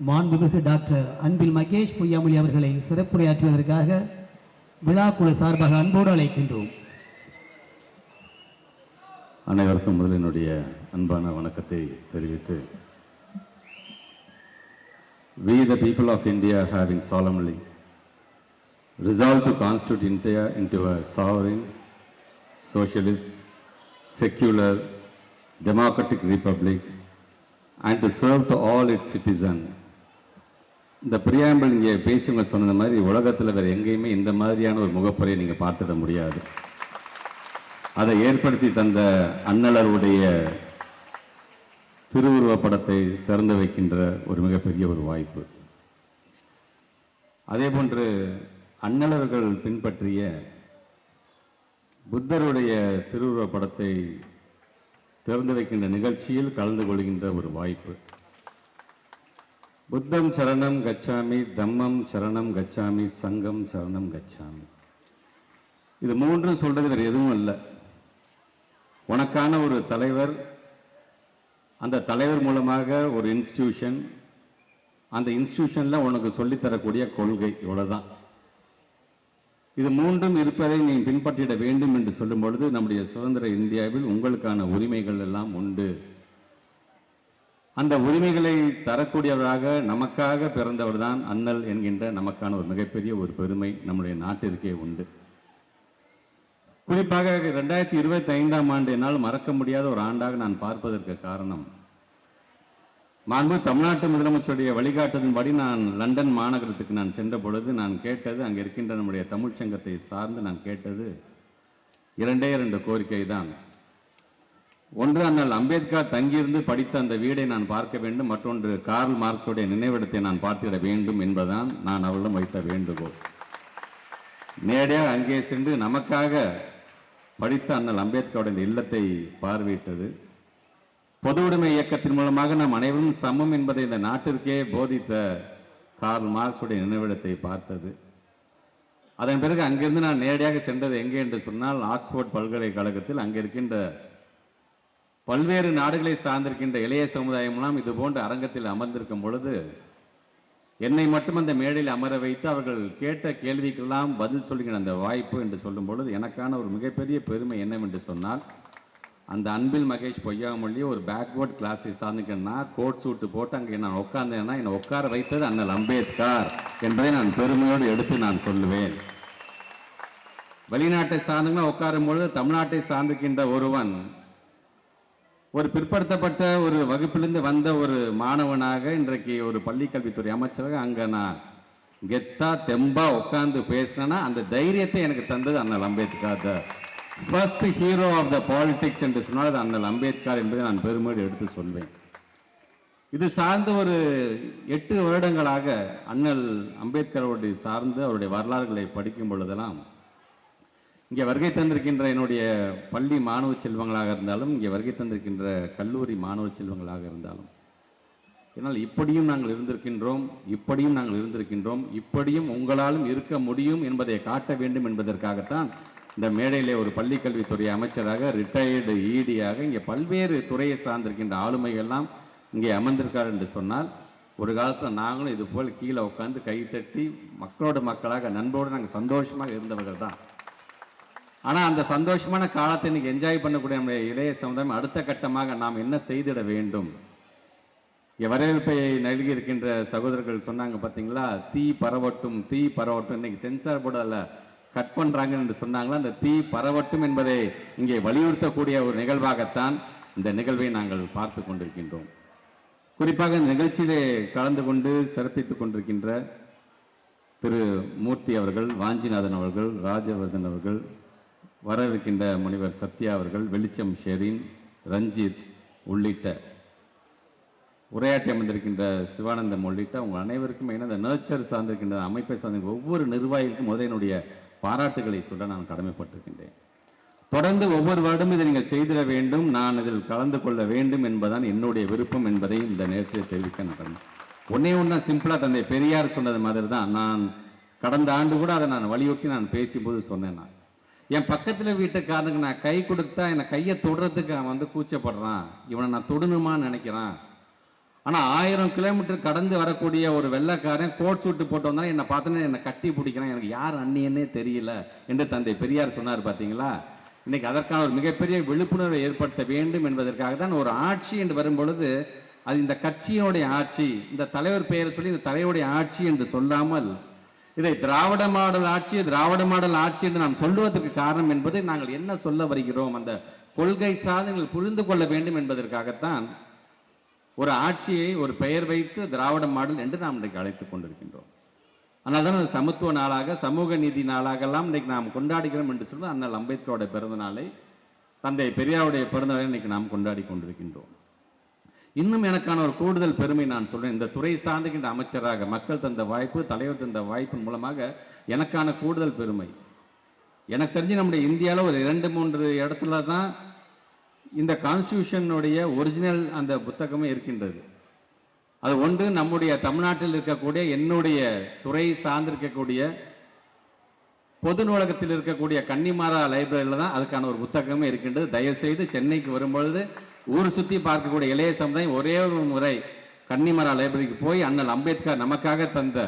மாண்புமிகு டாக்டர் அன்பில் மகேஷ் பொய்யாமொழி அவர்களை சிறப்புரையாற்றுவதற்காக விழாக்குழு சார்பாக அன்போடு அழைக்கின்றோம் அனைவருக்கும் முதலில் என்னுடைய அன்பான வணக்கத்தை தெரிவித்து We the people of India having solemnly resolved to constitute India into a sovereign, socialist, secular, democratic republic and to serve to all its citizens இந்த பிரியாம்பிள் இங்கே பேசியவங்க சொன்னது மாதிரி உலகத்தில் வேறு எங்கேயுமே இந்த மாதிரியான ஒரு முகப்புரையை நீங்கள் பார்த்துட முடியாது. அதை ஏற்படுத்தி தந்த அண்ணலருடைய திருவுருவ படத்தை திறந்து வைக்கின்ற ஒரு மிகப்பெரிய ஒரு வாய்ப்பு. அதே போன்று அண்ணலர்கள் பின்பற்றிய புத்தருடைய திருவுருவ படத்தை திறந்து வைக்கின்ற நிகழ்ச்சியில் கலந்து கொள்கின்ற ஒரு வாய்ப்பு. புத்தம் சரணம் கச்சாமி தம்மம் சரணம் கச்சாமி சங்கம் சரணம் கச்சாமி. இது மூன்றும் சொல்கிறது வேறு எதுவும் இல்லை உனக்கான ஒரு தலைவர் அந்த தலைவர் மூலமாக ஒரு இன்ஸ்டியூஷன் அந்த இன்ஸ்டியூஷனில் உனக்கு சொல்லித்தரக்கூடிய கொள்கை இவ்வளோதான் இது மூன்றும் இருப்பதை நீ பின்பற்றிட வேண்டும் என்று சொல்லும் பொழுது நம்முடைய சுதந்திர இந்தியாவில் உங்களுக்கான உரிமைகள் எல்லாம் உண்டு. அந்த உரிமைகளை தரக்கூடியவராக நமக்காக பிறந்தவர் தான் அண்ணல் என்கின்ற நமக்கான ஒரு மிகப்பெரிய ஒரு பெருமை நம்முடைய நாட்டிற்கே உண்டு. குறிப்பாக ரெண்டாயிரத்தி இருபத்தி ஐந்தாம் ஆண்டு என்னால் மறக்க முடியாத ஒரு ஆண்டாக நான் பார்ப்பதற்கு காரணம் மாண்பு தமிழ்நாட்டு முதலமைச்சருடைய வழிகாட்டுதலின்படி நான் லண்டன் மாநகரத்துக்கு நான் சென்ற பொழுது நான் கேட்டது அங்கே இருக்கின்ற நம்முடைய தமிழ்ச் சங்கத்தை சார்ந்து நான் கேட்டது இரண்டே இரண்டு கோரிக்கை தான் ஒன்று அண்ணல் அம்பேத்கர் தங்கியிருந்து படித்த அந்த வீடை நான் பார்க்க வேண்டும். மற்றொன்று கார்ல் மார்க்ஸுடைய நினைவிடத்தை நான் பார்த்திட வேண்டும் என்பதுதான் நான் அவளிடம் வைத்த வேண்டுகோள். நேரடியாக அங்கே சென்று நமக்காக படித்த அண்ணல் அம்பேத்கருடைய இல்லத்தை பார்வையிட்டது. பொது உடைமை இயக்கத்தின் மூலமாக நாம் அனைவரும் சமம் என்பதை இந்த நாட்டிற்கே போதித்த கார்ல் மார்க்ஸுடைய நினைவிடத்தை பார்த்தது. அதன் பிறகு அங்கிருந்து நான் நேரடியாக சென்றது எங்கே என்று சொன்னால் ஆக்ஸ்போர்ட் பல்கலைக்கழகத்தில் அங்கே இருக்கின்ற பல்வேறு நாடுகளை சார்ந்திருக்கின்ற இளைய சமுதாயமெல்லாம் இது போன்ற அரங்கத்தில் அமர்ந்திருக்கும் பொழுது என்னை மட்டும் அந்த மேடையில் அமர வைத்து அவர்கள் கேட்ட கேள்விக்கெல்லாம் பதில் சொல்லுகிற அந்த வாய்ப்பு என்று சொல்லும் பொழுது எனக்கான ஒரு மிகப்பெரிய பெருமை என்னவென்று சொன்னால் அந்த அன்பில் மகேஷ் பொய்யாமொழி ஒரு பேக்வேர்ட் கிளாஸை சார்ந்துக்கன்னா கோட் சூட்டு போட்டு அங்கே நான் உட்கார்ந்தேன்னா என்னை உட்கார வைத்தது அண்ணல் அம்பேத்கர் என்பதை நான் பெருமையோடு எடுத்து நான் சொல்லுவேன். வெளிநாட்டை சார்ந்துங்கன்னா உட்காரும் பொழுது தமிழ்நாட்டை சார்ந்திருக்கின்ற ஒருவன் ஒரு பிற்படுத்தப்பட்ட ஒரு வகுப்பிலிருந்து வந்த ஒரு மாணவனாக இன்றைக்கு ஒரு பள்ளிக்கல்வித்துறை அமைச்சராக அங்கே நான் கெத்தா தெம்பா உட்காந்து பேசினேன்னா அந்த தைரியத்தை எனக்கு தந்தது அண்ணல் Ambedkar. The first hero of the politics என்று சொன்னால் அது அண்ணல் அம்பேத்கர் என்பதை நான் பெருமையோடு எடுத்து சொல்வேன். இது சார்ந்த ஒரு எட்டு வருடங்களாக அண்ணல் அம்பேத்கரோடு சார்ந்து அவருடைய வரலாறுகளை படிக்கும் பொழுதெல்லாம் இங்கே வருகை தந்திருக்கின்ற என்னுடைய பள்ளி மாணவ செல்வங்களாக இருந்தாலும் இங்கே வருகை தந்திருக்கின்ற கல்லூரி மாணவ செல்வங்களாக இருந்தாலும் ஏன்னால் இப்படியும் நாங்கள் இருந்திருக்கின்றோம் இப்படியும் நாங்கள் இருந்திருக்கின்றோம் இப்படியும் உங்களாலும் இருக்க முடியும் என்பதை காட்ட வேண்டும் என்பதற்காகத்தான் இந்த மேடையிலே ஒரு பள்ளி கல்வித்துறை அமைச்சராக ரிட்டையர்டு ஈடியாக இங்கே பல்வேறு துறையை சார்ந்திருக்கின்ற ஆளுமைகள்லாம் இங்கே அமர்ந்திருக்கார் என்று சொன்னால் ஒரு காலத்தில் நாங்களும் இது போல் கீழே உட்காந்து கை தட்டி மக்களோட மக்களாக நண்போடு நாங்கள் சந்தோஷமாக இருந்தவர்கள் தான் ஆனால் அந்த சந்தோஷமான காலத்தை இன்னைக்கு என்ஜாய் பண்ணக்கூடிய நம்முடைய இளைய சமுதாயம் அடுத்த கட்டமாக நாம் என்ன செய்திட வேண்டும்? வரவேற்பை நல்கி இருக்கின்ற சகோதரர்கள் சொன்னாங்க பார்த்தீங்களா தீ பரவட்டும் தீ பரவட்டும். இன்னைக்கு சென்சார் போர்டு அதில் கட் பண்ணுறாங்க என்று சொன்னாங்களா? அந்த தீ பரவட்டும் என்பதை இங்கே வலியுறுத்தக்கூடிய ஒரு நிகழ்வாகத்தான் இந்த நிகழ்வை நாங்கள் பார்த்து கொண்டிருக்கின்றோம். குறிப்பாக இந்த நிகழ்ச்சியிலே கலந்து கொண்டு சிறப்பித்து கொண்டிருக்கின்ற திரு மூர்த்தி அவர்கள் வாஞ்சிநாதன் அவர்கள் ராஜவர்தன் அவர்கள் வர இருக்கின்ற முனிவர் சத்யா அவர்கள் வெளிச்சம் ஷெரீன் ரஞ்சித் உள்ளிட்ட உரையாற்றி அமர்ந்திருக்கின்ற சிவானந்தம் உள்ளிட்ட உங்கள் அனைவருக்கும் என்ன இந்த நர்ச்சர் சார்ந்திருக்கின்ற அமைப்பை சார்ந்த ஒவ்வொரு நிர்வாகிக்கும் முதலினுடைய பாராட்டுகளை சொல்ல நான் கடமைப்பட்டிருக்கின்றேன். தொடர்ந்து ஒவ்வொரு வருடம் இதை நீங்கள் செய்திட வேண்டும் நான் இதில் கலந்து கொள்ள வேண்டும் என்பதுதான் என்னுடைய விருப்பம் என்பதை இந்த நேரத்தில் தெரிவிக்க நான் ஒன்னே ஒன்றா சிம்பிளாக தந்தை பெரியார் சொன்னது மாதிரி தான் நான் கடந்த ஆண்டு கூட அதை நான் வலியுறுத்தி நான் பேசும்போது சொன்னேன் நான். என் பக்கத்தில் வீட்டுக்காரனுக்கு நான் கை கொடுத்தா என்னை கையை தொடுறதுக்கு அவன் வந்து கூச்சப்படுறான். இவனை நான் தொடணுமான்னு நினைக்கிறான். ஆனால் ஆயிரம் கிலோமீட்டர் கடந்து வரக்கூடிய ஒரு வெள்ளைக்காரன் கோட் சூட்டு போட்டு வந்தாலும் என்னை பார்த்தோன்னே என்னை கட்டி பிடிக்கிறான். எனக்கு யார் அண்ணியன்னே தெரியல என்று தந்தை பெரியார் சொன்னார் பார்த்தீங்களா? இன்னைக்கு அதற்கான ஒரு மிகப்பெரிய விழிப்புணர்வை ஏற்படுத்த வேண்டும் என்பதற்காக தான் ஒரு ஆட்சி என்று வரும்பொழுது அது இந்த கட்சியினுடைய ஆட்சி இந்த தலைவர் பெயரை சொல்லி இந்த தலைவருடைய ஆட்சி என்று சொல்லாமல் இதை திராவிட மாடல் ஆட்சி திராவிட மாடல் ஆட்சி என்று நாம் சொல்லுவதற்கு காரணம் என்பது நாங்கள் என்ன சொல்ல வருகிறோம்? அந்த கொள்கை சாதனைகள் புரிந்து கொள்ள வேண்டும் என்பதற்காகத்தான் ஒரு ஆட்சியை ஒரு பெயர் வைத்து திராவிட மாடல் என்று நாம் இன்றைக்கு அழைத்துக் கொண்டிருக்கின்றோம். ஆனால் தான் சமத்துவ நாளாக சமூக நீதி நாளாகலாம் இன்றைக்கு நாம் கொண்டாடுகிறோம் என்று சொல்வது அண்ணல் அம்பேத்கரோட பிறந்த நாளை தந்தை பெரியாருடைய பிறந்த நாளை இன்றைக்கு நாம் கொண்டாடி கொண்டிருக்கின்றோம். இன்னும் எனக்கான ஒரு கூடுதல் பெருமை நான் சொல்கிறேன் இந்த துறை சார்ந்துகின்ற அமைச்சராக மக்கள் தந்த வாய்ப்பு தலைவர் தந்த வாய்ப்பின் மூலமாக எனக்கான கூடுதல் பெருமை. எனக்கு தெரிஞ்சு நம்முடைய இந்தியாவில் ஒரு இரண்டு மூன்று இடத்துல தான் இந்த கான்ஸ்டியூஷனுடைய ஒரிஜினல் அந்த புத்தகமே இருக்கின்றது. அது ஒன்று நம்முடைய தமிழ்நாட்டில் இருக்கக்கூடிய என்னுடைய துறை சார்ந்திருக்கக்கூடிய பொது நூலகத்தில் இருக்கக்கூடிய கன்னிமாரா லைப்ரரியில் தான் அதுக்கான ஒரு புத்தகமே இருக்கின்றது. தயவுசெய்து சென்னைக்கு வரும்பொழுது ஊர் சுற்றி பார்க்கக்கூடிய இளைய சமுதாயம் ஒரே ஒரு முறை கன்னிமரா லைப்ரரிக்கு போய் அண்ணல் அம்பேத்கர் நமக்காக தந்த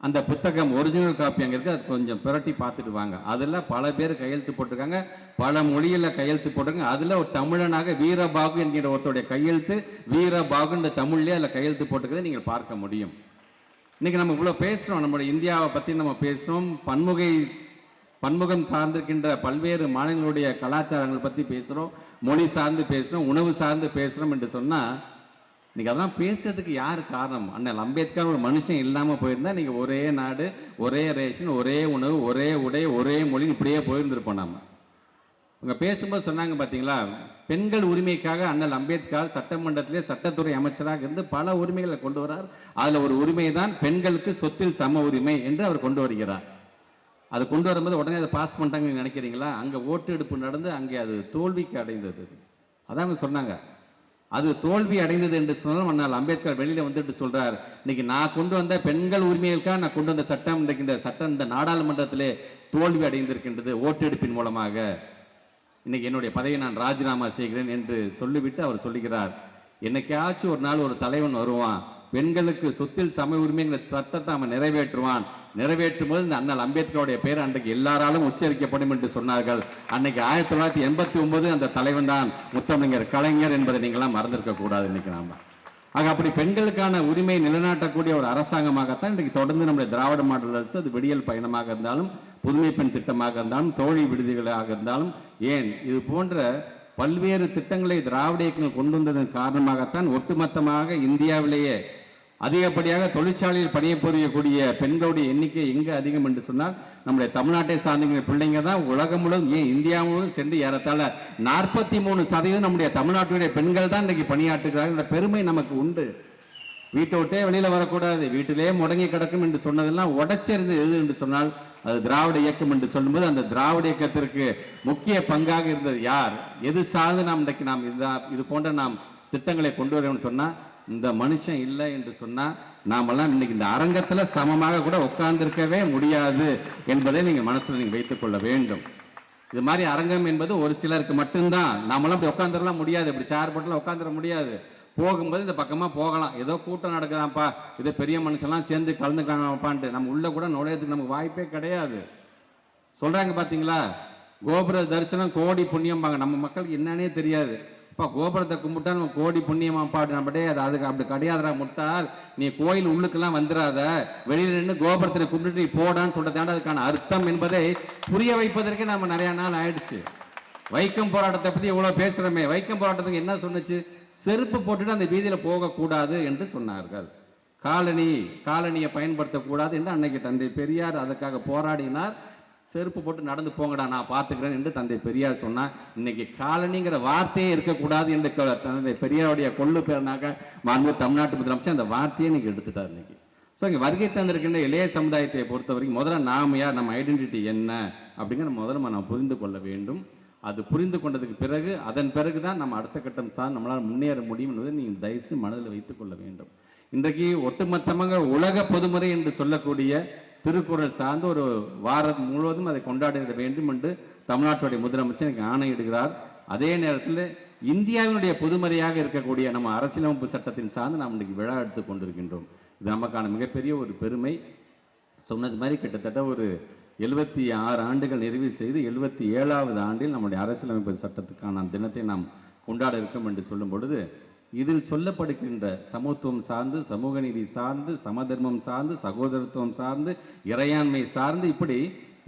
அந்த புத்தகம் ஒரிஜினல் காப்பி அங்கே இருக்குது அது கொஞ்சம் புரட்டி பார்த்துட்டு வாங்க. அதில் பல பேர் கையெழுத்து போட்டிருக்காங்க. பல மொழியில் கையெழுத்து போட்டிருக்காங்க. அதில் ஒரு தமிழனாக வீரபாகு என்கிற ஒருத்தருடைய கையெழுத்து வீரபாகுன்ற தமிழ்லேயே அதில் கையெழுத்து போட்டிருக்கிறதை நீங்கள் பார்க்க முடியும். இன்றைக்கி நம்ம இவ்வளோ பேசுகிறோம் நம்மளுடைய இந்தியாவை பற்றி நம்ம பேசுகிறோம் பன்முகை பன்முகம் சார்ந்திருக்கின்ற பல்வேறு மாநிலங்களுடைய கலாச்சாரங்கள் பற்றி பேசுகிறோம் மொழி சார்ந்து பேசுகிறோம் உணவு சார்ந்து பேசுகிறோம் என்று சொன்னால் நீங்கள் அதெல்லாம் பேசுறதுக்கு யார் காரணம்? அண்ணல் அம்பேத்கர் ஒரு மனுஷன் இல்லாமல் போயிருந்தா நீங்கள் ஒரே நாடு ஒரே ரேஷன் ஒரே உணவு ஒரே உடை ஒரே மொழி இப்படியே போயிருந்திருப்போம் நம்ம அவங்க பேசும்போது சொன்னாங்க பார்த்தீங்களா பெண்கள் உரிமைக்காக அண்ணல் அம்பேத்கர் சட்டமன்றத்திலே சட்டத்துறை அமைச்சராக இருந்து பல உரிமைகளை கொண்டு வரார் அதில் ஒரு உரிமை தான் பெண்களுக்கு சொத்தில் சம உரிமை என்று அவர் கொண்டு வருகிறார். அது கொண்டு வரும்போது உடனே அதை பாஸ் பண்ணிட்டாங்கன்னு நினைக்கிறீங்களா? அங்கே ஓட்டு எடுப்பு நடந்து அங்கே அது தோல்விக்கு அடைந்தது. அதான் அவங்க சொன்னாங்க. அது தோல்வி அடைந்தது என்று சொன்னால் மன்னால் அம்பேத்கர் வெளியில் வந்துட்டு சொல்கிறார் இன்னைக்கு நான் கொண்டு வந்த பெண்கள் உரிமைகளுக்காக நான் கொண்டு வந்த சட்டம் இன்றைக்கு இந்த சட்டம் இந்த நாடாளுமன்றத்திலே தோல்வி அடைந்திருக்கின்றது ஓட்டெடுப்பின் மூலமாக. இன்னைக்கு என்னுடைய பதவியை நான் ராஜினாமா செய்கிறேன் என்று சொல்லிவிட்டு அவர் சொல்லுகிறார். என்னைக்காச்சும் ஒரு நாள் ஒரு தலைவன் வருவான். பெண்களுக்கு சொத்தில் சம உரிமைங்கிற சட்டத்தை அவன் நிறைவேற்றுவான். நிறைவேற்றும் போது இந்த அண்ணல் அம்பேத்கருடைய பேர் அன்றைக்கு எல்லாராலும் உச்சரிக்கப்படும் என்று சொன்னார்கள். அன்னைக்கு ஆயிரத்தி தொள்ளாயிரத்தி எண்பத்தி ஒன்பது அந்த தலைவன் தான் முத்தமிழர் கலைஞர் என்பதை நீங்களாம் மறந்திருக்க கூடாது இன்னைக்கு நாம. ஆக அப்படி பெண்களுக்கான உரிமை நிலைநாட்டக்கூடிய ஒரு அரசாங்கமாகத்தான் இன்றைக்கு தொடர்ந்து நம்முடைய திராவிட மாடல் அரசு அது விடியல் பயணமாக இருந்தாலும் புதுமை பெண் திட்டமாக இருந்தாலும் தோழி விடுதிகளாக இருந்தாலும் ஏன்? இது போன்ற பல்வேறு திட்டங்களை திராவிட இயக்கங்கள் கொண்டு வந்ததன் காரணமாகத்தான் ஒட்டுமொத்தமாக இந்தியாவிலேயே அதிகப்படியாக தொழிற்சாலையில் பணியபுரியக்கூடிய பெண்களுடைய எண்ணிக்கை எங்கே அதிகம் என்று சொன்னால் நம்முடைய தமிழ்நாட்டை சார்ந்த பிள்ளைங்க தான் உலகம் முழுவதும் ஏன் இந்தியா முழுவதும் சென்று ஏறத்தாழ நாற்பத்தி மூணு சதவீதம் நம்முடைய தமிழ்நாட்டுடைய பெண்கள் தான் இன்றைக்கு பணியாற்றுகிறார்கள். பெருமை நமக்கு உண்டு. வீட்டை விட்டே வெளியில் வரக்கூடாது. வீட்டிலேயே முடங்கி கிடக்கும் என்று சொன்னதெல்லாம் உடைச்சிருந்து எது என்று சொன்னால் அது திராவிட இயக்கம் என்று சொல்லும்போது அந்த திராவிட இயக்கத்திற்கு முக்கிய பங்காக இருந்தது யார்? எது சார்ந்து நாம் இன்றைக்கு நாம் இதுதான் இது போன்ற நாம் திட்டங்களை கொண்டு வரணும்னு சொன்னால் இந்த மனுஷன் இல்லை என்று சொன்னா நாமெல்லாம் இன்னைக்கு இந்த அரங்கத்துல சமமாக கூட உட்கார்ந்திருக்கவே முடியாது என்பதை நீங்க மனசுல நீங்க வைத்துக் கொள்ள வேண்டும். இது மாதிரி அரங்கம் என்பது ஒரு சிலருக்கு மட்டும்தான். நாமெல்லாம் இப்படி உட்காந்துடலாம் முடியாது. இப்படி சேர் போட்டுலாம் உட்காந்துட முடியாது. போகும்போது இந்த பக்கமாக போகலாம். ஏதோ கூட்டம் நடக்குதாப்பா இதோ பெரிய மனுஷன்லாம் சேர்ந்து கலந்துக்கலாம்ப்பான்ட்டு நம்ம உள்ள கூட நுழையத்துக்கு நமக்கு வாய்ப்பே கிடையாது. சொல்றாங்க பாத்தீங்களா? கோபுர தரிசனம் கோடி புண்ணியம்பாங்க. நம்ம மக்களுக்கு என்னன்னே தெரியாது. அப்பா கோபுரத்தை கும்பிட்டா நம்ம கோடி புண்ணியமாப்பா அப்படி அது அதுக்கு அப்படி கிடையாதுடா முட்டால் நீ கோயில் உள்ளுக்கெல்லாம் வந்துடாத வெளியில் நின்று கோபுரத்தை கும்பிட்டு நீ போடான்னு சொல்றதாண்ட அதுக்கான அர்த்தம் என்பதை புரிய வைப்பதற்கே நம்ம நிறைய நாள் ஆயிடுச்சு. வைக்கம் போராட்டத்தை பற்றி இவ்வளோ பேசுகிறோமே வைக்கம் போராட்டத்துக்கு என்ன சொன்னுச்சு? செருப்பு போட்டுட்டு அந்த வீதியில் போகக்கூடாது என்று சொன்னார்கள். காலனி காலனியை பயன்படுத்தக்கூடாது என்று அன்னைக்கு தந்தை பெரியார் அதுக்காக போராடினார். செருப்பு போட்டு நடந்து போங்கடா நான் பார்த்துக்கிறேன் என்று தந்தை பெரியார் சொன்னார். இன்னைக்கு காலனிங்கிற வார்த்தையே இருக்கக்கூடாது என்று க- தந்தை பெரியாருடைய கொள்ளு பேரனாக மாண்பு தமிழ்நாட்டு முதலமைச்சர் அந்த வார்த்தையை இன்னைக்கு எடுத்துட்டார் இன்னைக்கு. ஸோ இங்கே வருகை தந்திருக்கின்ற இளைய சமுதாயத்தை பொறுத்த வரைக்கும் முதல்ல நாம் யார் நம்ம ஐடென்டிட்டி என்ன அப்படிங்கிற முதல்ல நம்ம புரிந்து கொள்ள வேண்டும். அது புரிந்து கொண்டதுக்கு பிறகு அதன் பிறகு தான் நம்ம அடுத்த கட்டம் சார் நம்மளால் முன்னேற முடியும் என்பதை நீங்கள் தயவுசு மனதில் வைத்துக் கொள்ள வேண்டும். இன்றைக்கு ஒட்டுமொத்தமாக உலக பொதுமுறை என்று சொல்லக்கூடிய திருக்குறள் சார்ந்து ஒரு வாரம் முழுவதும் அதை கொண்டாடிட வேண்டும் என்று தமிழ்நாட்டுடைய முதலமைச்சர் எனக்கு ஆணையிடுகிறார். அதே நேரத்தில் இந்தியாவினுடைய பொதுமறையாக இருக்கக்கூடிய நம்ம அரசியலமைப்பு சட்டத்தின் சார்ந்து நாம் இன்றைக்கு விழா எடுத்து கொண்டிருக்கின்றோம். இது நமக்கான மிகப்பெரிய ஒரு பெருமை. சொன்னது மாதிரி கிட்டத்தட்ட ஒரு எழுபத்தி ஆறு ஆண்டுகள் நிறைவு செய்து எழுபத்தி ஏழாவது ஆண்டில் நம்முடைய அரசியலமைப்பு சட்டத்துக்கான தினத்தை நாம் கொண்டாட இருக்கோம் என்று சொல்லும் பொழுது இதில் சொல்லப்படுகின்ற சமத்துவம் சார்ந்து சமூக நீதி சார்ந்து சமதர்மம் சார்ந்து சகோதரத்துவம் சார்ந்து இறையாண்மை சார்ந்து இப்படி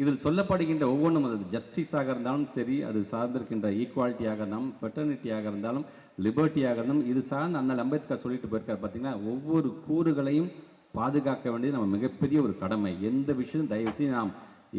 இதில் சொல்லப்படுகின்ற ஒவ்வொன்றும் அது ஜஸ்டிஸாக இருந்தாலும் சரி அது சார்ந்திருக்கின்ற ஈக்குவாலிட்டியாக இருந்தாலும் ஃபெட்டர்னிட்டியாக இருந்தாலும் லிபர்ட்டியாக இருந்தாலும் இது சார்ந்து அண்ணல் அம்பேத்கர் சொல்லிட்டு போயிருக்கார் பார்த்தீங்கன்னா ஒவ்வொரு கூறுகளையும் பாதுகாக்க வேண்டியது நம்ம மிகப்பெரிய ஒரு கடமை. எந்த விஷயம் தயவுசெய்து நாம்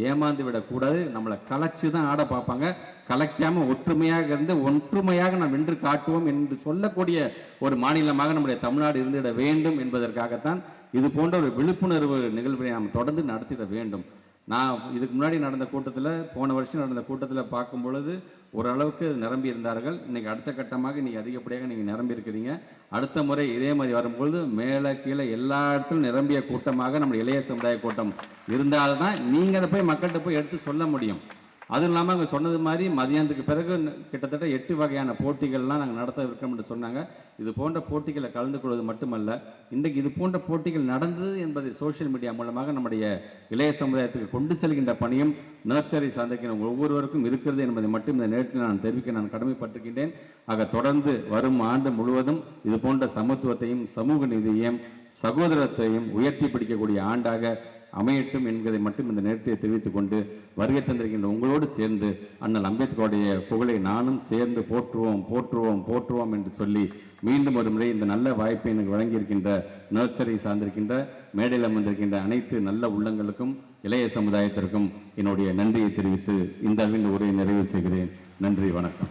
ஏமாந்து விடக்கூடாது. நம்மளை கலைச்சு தான் ஆட பார்ப்பாங்க. கலைக்காம ஒற்றுமையாக இருந்து ஒற்றுமையாக நாம் வென்று காட்டுவோம் என்று சொல்லக்கூடிய ஒரு மாநிலமாக நம்முடைய தமிழ்நாடு இருந்திட வேண்டும் என்பதற்காகத்தான் இது போன்ற ஒரு விழிப்புணர்வு நிகழ்வை நாம் தொடர்ந்து நடத்திட வேண்டும். நான் இதுக்கு முன்னாடி நடந்த கூட்டத்தில் போன வருஷம் நடந்த கூட்டத்தில் பார்க்கும் பொழுது ஓரளவுக்கு நிரம்பி இருந்தார்கள். இன்றைக்கி அடுத்த கட்டமாக இன்றைக்கி அதிகப்படியாக நீங்கள் நிரம்பி இருக்கிறீங்க. அடுத்த முறை இதே மாதிரி வரும்பொழுது மேலே கீழே எல்லா இடத்துலையும் நிரம்பிய கூட்டமாக நம்ம இளைய சமுதாய கூட்டம் இருந்தால்தான் நீங்கள் அதை போய் மக்கள்கிட்ட போய் எடுத்து சொல்ல முடியும். அதுவும் இல்லாமல் அவங்க சொன்னது மாதிரி மதியானத்துக்கு பிறகு கிட்டத்தட்ட எட்டு வகையான போட்டிகள்லாம் நாங்கள் நடத்த இருக்கோம் என்று சொன்னாங்க. இது போன்ற போட்டிகளை கலந்து கொள்வது மட்டுமல்ல இன்றைக்கு இது போன்ற போட்டிகள் நடந்தது என்பதை சோஷியல் மீடியா மூலமாக நம்முடைய இளைய சமுதாயத்துக்கு கொண்டு செல்கின்ற பணியும் நர்சரி சார்ந்திருக்கிற ஒவ்வொருவருக்கும் இருக்கிறது என்பதை மட்டும் இந்த நேரத்தில் நான் தெரிவிக்க நான் கடமைப்பட்டிருக்கின்றேன். ஆக தொடர்ந்து வரும் ஆண்டு முழுவதும் இது போன்ற சமத்துவத்தையும் சமூக நீதியையும் சகோதரத்தையும் உயர்த்தி பிடிக்கக்கூடிய ஆண்டாக அமையட்டும் என்பதை மட்டும் இந்த நேரத்தை தெரிவித்துக் கொண்டு வருகை தந்திருக்கின்ற உங்களோடு சேர்ந்து அண்ணல் அம்பேத்கருடைய புகழை நானும் சேர்ந்து போற்றுவோம் போற்றுவோம் போற்றுவோம் என்று சொல்லி மீண்டும் ஒரு முறை இந்த நல்ல வாய்ப்பை எனக்கு வழங்கியிருக்கின்ற நர்சரி சார்ந்திருக்கின்ற மேடையில் அமர்ந்திருக்கின்ற அனைத்து நல்ல உள்ளங்களுக்கும் இளைய சமுதாயத்திற்கும் என்னுடைய நன்றியை தெரிவித்து இந்த அளவில் உரையை நிறைவு செய்கிறேன். நன்றி வணக்கம்.